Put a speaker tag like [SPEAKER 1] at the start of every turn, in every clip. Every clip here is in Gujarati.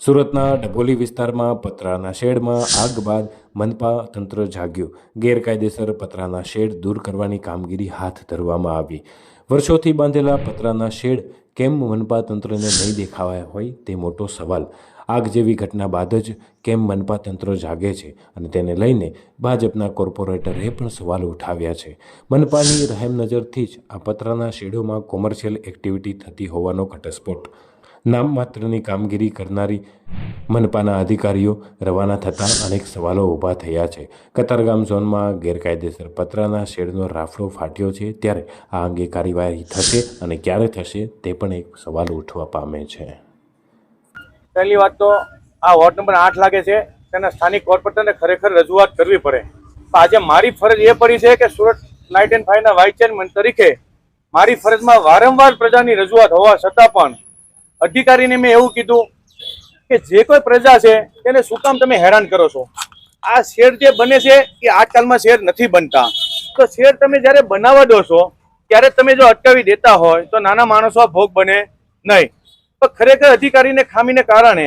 [SPEAKER 1] સુરતના ડભોલી વિસ્તારમાં પતરાના શેડમાં આગ બાદ મનપા તંત્ર જાગ્યું. ગેરકાયદેસર પતરાના શેડ દૂર કરવાની કામગીરી હાથ ધરવામાં આવી. વર્ષોથી બાંધેલા પતરાના શેડ કેમ મનપા તંત્રને નહીં દેખાવાયા હોય તે મોટો સવાલ. આગ જેવી ઘટના બાદ જ કેમ મનપા તંત્ર જાગે છે અને તેને લઈને ભાજપના કોર્પોરેટરે પણ સવાલ ઉઠાવ્યા છે. મનપાની રહેમ નજરથી જ આ પતરાના શેડોમાં કોમર્શિયલ એક્ટિવિટી થતી હોવાનો ઘટસ્ફોટ. નામ માત્રની કામગીરી કરનારી મનપાના અધિકારીઓ રવાના થતાં અનેક સવાલો ઊભા થયા છે. કતારગામ ઝોનમાં ગેરકાયદેસર પતરાના શેડનો રાફડો ફાટ્યો છે. ત્યારે આ અંગે કાર્યવાહી થશે અને ક્યારે થશે તે પણ એક સવાલ ઉઠવા પામે છે.
[SPEAKER 2] પહેલી વાત તો આ વોર્ડ નંબર આઠ લાગે છે. તેના સ્થાનિક કોર્પોરેટરને ખરેખર રજૂઆત કરવી પડે. આજે મારી ફરજ એ પડી છે કે સુરત લાઇટ એન્ડ ફાયરના વાઇસ ચેરમેન તરીકે મારી ફરજમાં વારંવાર પ્રજાની રજૂઆત હોવા છતાં પણ અધિકારીને મેં એવું કીધું કે જે કોઈ પ્રજા છે તેને શું કામ તમે હેરાન કરો છો? આ શેર જે બને છે એ આજકાલમાં શેર નથી બનતા. તો શેર તમે જ્યારે બનાવવા દો છો, ત્યારે તમે જો અટકાવી દેતા હોય, તો નાના માણસો ભોગ બને નહીં. પણ ખરેખર અધિકારીને ખામીને કારણે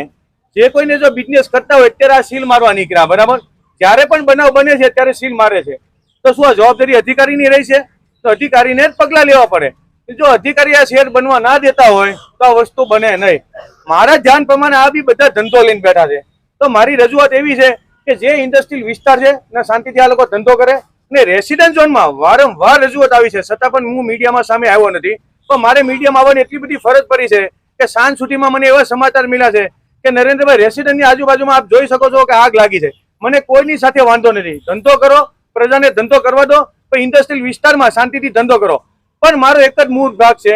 [SPEAKER 2] જે કોઈને જો બિઝનેસ કરતા હોય, ત્યારે આ સીલ મારવા નીકળ્યા, બરાબર? જ્યારે પણ બનાવ બને છે, ત્યારે સીલ મારે છે. તો શું આ જવાબદારી અધિકારીની રહી છે? તો અધિકારીને જ પગલાં લેવા પડે. જો અધિકારી આ શેર બનવા ના દેતા હોય તો આ વસ્તુ બને નહીં. મારા ધ્યાન પ્રમાણે આ બી બધા ધંધો લઈને બેઠા છે. તો મારી રજૂઆત એવી છે કે જે ઇન્ડસ્ટ્રીયલ વિસ્તાર છે ને શાંતિથી આ લોકો ધંધો કરે ને રેસિડેન્ટ ઝોનમાં વારંવાર રજૂઆત આવી છે. છતાં પણ હું મીડિયામાં સામે આવ્યો નથી. પણ મારે મીડિયામાં આવવાની એટલી બધી ફરજ પડી છે કે સાંજ સુધીમાં મને એવા સમાચાર મળ્યા છે કે નરેન્દ્રભાઈ રેસિડેન્ટની આજુબાજુમાં આપ જોઈ શકો છો કે આગ લાગી છે. મને કોઈની સાથે વાંધો નથી. ધંધો કરો, પ્રજાને ધંધો કરવા દો, પણ ઇન્ડસ્ટ્રીયલ વિસ્તારમાં શાંતિથી ધંધો કરો. પણ મારો એક જ મૂળ ભાગ છે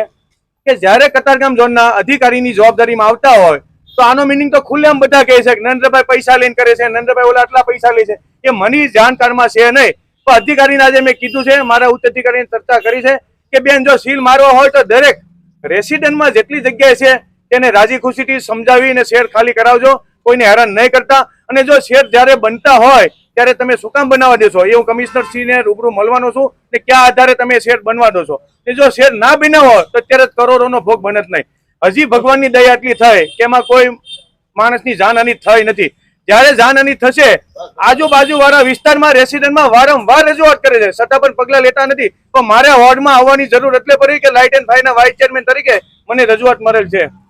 [SPEAKER 2] કે જ્યારે કતારગામ ઝોનના અધિકારીની જવાબદારીમાં આવતા હોય, તો આનો મિનિંગ તો ખુલ્લેમ બધા કહે છે કે નરેન્દ્રભાઈ પૈસા લઈને કરે છે, નરેન્દ્રભાઈ ઓલા આટલા પૈસા લે છે. એ મની જાણકારમાં છે નહીં. તો અધિકારીને આજે મેં કીધું છે, મારા ઉચ્ચ અધિકારીને ચર્ચા કરી છે કે બેન, જો સીલ મારવો હોય તો દરેક રેસિડેન્ટમાં જેટલી જગ્યાએ છે, તેને રાજી ખુશીથી સમજાવીને શેર ખાલી કરાવજો, કોઈને હેરાન નહીં કરતા. અને જો શેર જ્યારે બનતા હોય ત્યારે તમે શું કામ બનાવવા દેશો? એ હું કમિશનર શ્રીને રૂબરૂ મળવાનો છું ને કયા આધારે તમે શેર બનવા દો છો એ જો શેર ના બનાવો, તો ત્યારે કરોડોનો ભોગ બને જ નહીં. હજી ભગવાનની દયા એટલી થાય કે એમાં કોઈ માણસની જાનહાની થઈ નથી. જ્યારે જાનહાની થશે આજુબાજુ વાળા વિસ્તારમાં, રેસિડેન્ટમાં વારંવાર રજૂઆત કરે છે. છતાં પણ પગલા લેતા નથી. પણ મારે વોર્ડમાં આવવાની જરૂર એટલે પડી કે લાઇટ એન્ડ ફાયરના વાઇસ ચેરમેન તરીકે મને રજૂઆત મળેલ છે.